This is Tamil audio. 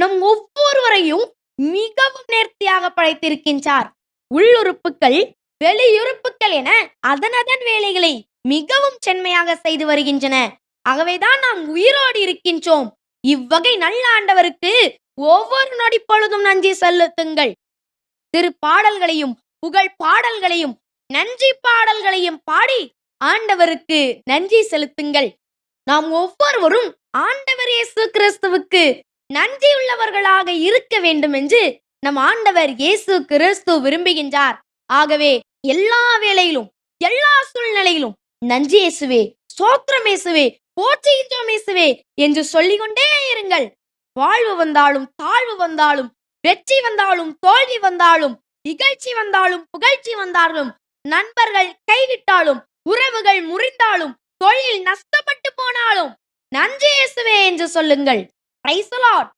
நம் ஒவ்வொருவரையும் மிகவும் நேர்த்தியாக படைத்திருக்கின்றார். உள்ளுறுப்புகள் வெளியுறுப்புகள் என அதனதன் வேலைகளை மிகவும் செம்மையாக செய்து வருகின்றன. ஆகவேதான் நாம் உயிரோடு இருக்கின்றோம். இவ்வகை நல்ல ஆண்டவருக்கு ஒவ்வொரு நொடி பொழுதும் நன்றி செலுத்துங்கள். திரு பாடல்களையும் புகழ் பாடல்களையும் நன்றி பாடல்களையும் பாடி ஆண்டவருக்கு நன்றி செலுத்துங்கள். நாம் ஒவ்வொருவரும் ஆண்டவர் இயேசு கிறிஸ்துவுக்கு நன்றியுள்ளவர்களாக இருக்க வேண்டும் என்று நம் ஆண்டவர் இயேசு கிறிஸ்து விரும்புகின்றார். ஆகவே எல்லா வேளையிலும் எல்லா சூழ்நிலையிலும் நன்றி இயேசுவே சோத்திரம் இயேசுவே போற்றுகின்றோம் இயேசுவே என்று சொல்லிக்கொண்டே இருங்கள். வாழ்வு வந்தாலும் தாழ்வு வந்தாலும் வெற்றி வந்தாலும் தோல்வி வந்தாலும் இகழ்ச்சி வந்தாலும் புகழ்ச்சி வந்தாலும் நண்பர்கள் கைவிட்டாலும் உறவுகள் முறிந்தாலும் தொழில் நஷ்டப்பட்டு போனாலும் நன்றி இயேசுவே என்று சொல்லுங்கள். Praise the Lord.